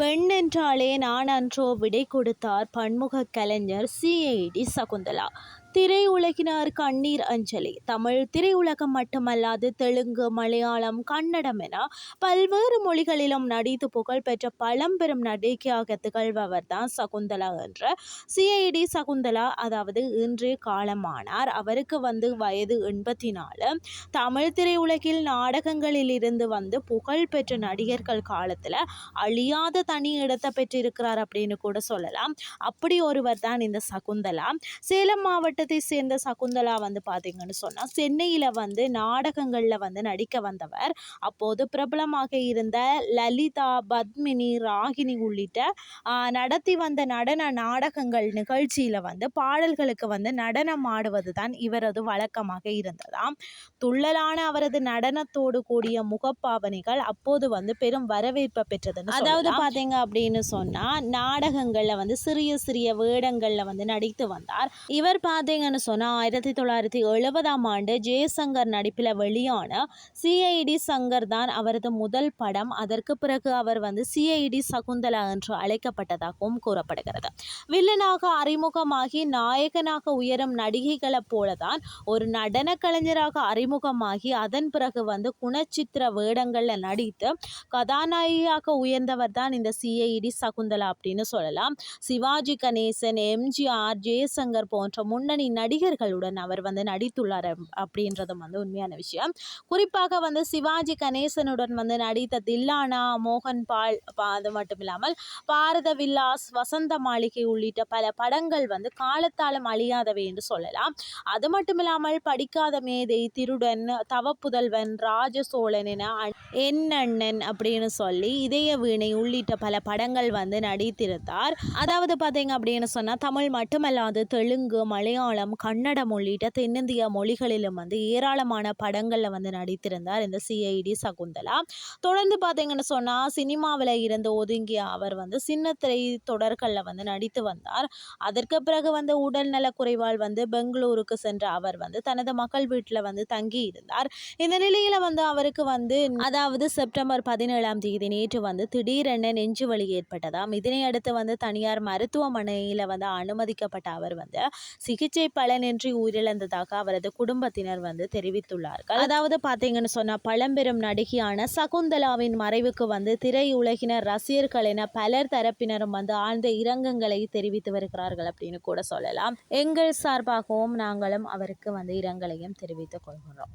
பெண் என்றாலே நான் அன்றோ விடை கொடுத்தார் பன்முக கலைஞர் சிஐடி சகுந்தலா. திரையுலகினார் கண்ணீர் அஞ்சலி. தமிழ் திரையுலகம் மட்டுமல்லாது தெலுங்கு மலையாளம் கன்னடம் என பல்வேறு மொழிகளிலும் நடித்து புகழ்பெற்ற பழம்பெரும் நடிகையாக திகழ்பவர் தான் சகுந்தலா என்ற சிஐடி சகுந்தலா. அதாவது இன்று காலமானார். அவருக்கு வந்து வயது எண்பத்தி நாலு தமிழ் திரையுலகில் நாடகங்களில் இருந்து வந்து புகழ்பெற்ற நடிகர்கள் காலத்தில் அழியாத தனி இடத்தை பெற்றிருக்கிறார் அப்படின்னு கூட சொல்லலாம். அப்படி ஒருவர் தான் இந்த சகுந்தலா. சேலம் மாவட்டத்தை சேர்ந்த சகுந்தலா வந்து பார்த்தீங்கன்னு சொன்னால் சென்னையில் வந்து நாடகங்களில் வந்து நடிக்க வந்தவர். அப்போது பிரபலமாக இருந்த லலிதா பத்மினி ராகினி உள்ளிட்ட நடத்தி வந்த நடன நாடகங்கள் நிகழ்ச்சியில் வந்து பாடல்களுக்கு வந்து நடனம் ஆடுவது தான் இவரது வழக்கமாக இருந்ததாம். துள்ளலான அவரது நடனத்தோடு கூடிய முகப்பாவனைகள் அப்போது வந்து பெரும் வரவேற்பை பெற்றதுன்னு அதாவது பார்த்தீங்க அப்படின்னு சொன்னால் நாடகங்களில் வந்து சிறிய சிறிய வேடங்களில் வந்து நடித்து வந்தார். இவர் பார்த்தீங்கன்னு சொன்னால் ஆயிரத்தி தொள்ளாயிரத்தி எழுபதாம் ஆண்டு ஜெயசங்கர் நடிப்பில் வெளியான சிஐடி சங்கர் தான் அவரது முதல் படம். அதற்கு பிறகு அவர் வந்து சிஐடி சகுந்தலா என்று அழைக்கப்பட்டதாகவும் கூறப்படுகிறது. வில்லனாக அறிமுகமாகி நாயகனாக உயரும் நடிகைகளைப் போலதான் ஒரு நடன கலைஞராக அறிமுகமாகி அதன் பிறகு வந்து குணச்சித்திர வேடங்களில் நடித்து கதாநாயகியாக உயர்ந்தவர் தான் இந்த சிஐடி சகுந்தலா அப்படின்னு சொல்லலாம். சிவாஜி கணேசன் எம்ஜிஆர் ஜெயசங்கர் போன்ற முன்னணி நடிகர்களுடன் அவர் வந்து நடித்துள்ளார் அப்படின்றதும் வந்து உண்மையான விஷயம். குறிப்பாக வந்து சிவாஜி கணேசனுடன் வந்து நடித்த தில்லானா மோகன் பால் அது மட்டும் இல்லாமல் பாரத வில்லாஸ் வசந்த மாளிகை உள்ளிட்ட பல படங்கள் வந்து காலத்தாலும் அழியாதவை என்று சொல்லலாம். அது மட்டும் இல்லாமல் படிக்காத மேதை திருடன் தவப்புதல்வன் ராஜசோழன் என என் அண்ணன் அப்படின்னு சொல்லி இதய வீணை உள்ளிட்ட பல படங்கள் வந்து நடித்திருந்தார். அதாவது பார்த்தீங்க அப்படின்னு சொன்னால் தமிழ் மட்டுமல்லாது தெலுங்கு மலையாளம் கன்னடம் உள்ளிட்ட தென்னிந்திய மொழிகளிலும் வந்து ஏராளமான படங்களில் வந்து நடித்திருந்தார் இந்த சிஐடி சகுந்தலா. தொடர்ந்து பார்த்தீங்கன்னு சொன்னால் சினிமாவில் இருந்து ஒதுங்கிய அவர் வந்து சின்னத்திரை தொடர்களில் வந்து நடித்து வந்தார். அதற்கு பிறகு வந்து உடல்நல குறைவால் வந்து பெங்களூருக்கு சென்ற அவர் வந்து தனது மக்கள் வீட்டில் வந்து தங்கி இருந்தார் இந்த நிலையில் வந்து அவருக்கு வந்து அதாவது செப்டம்பர் பதினேழாம் தேதி நேற்று வந்து திடீரென நெஞ்சு வலி ஏற்பட்டதாம். இதனை அடுத்து வந்து தனியார் மருத்துவமனையில் வந்து அனுமதிக்கப்பட்ட அவர் வந்து சிகிச்சை சிகிச்சை பலனின்றி உயிரிழந்ததாக அவரது குடும்பத்தினர் வந்து தெரிவித்துள்ளார்கள். அதாவது பார்த்தீங்கன்னு சொன்னால் பழம்பெரும் நடிகையான சகுந்தலாவின் மறைவுக்கு வந்து திரையுலகினர் ரசிகர்கள் என பலர் தரப்பினரும் வந்து ஆழ்ந்த இரங்கங்களை தெரிவித்து வருகிறார்கள் அப்படின்னு கூட சொல்லலாம். எங்கள் சார்பாகவும் நாங்களும் அவருக்கு வந்து இரங்கலையும் தெரிவித்துக் கொள்கிறோம்.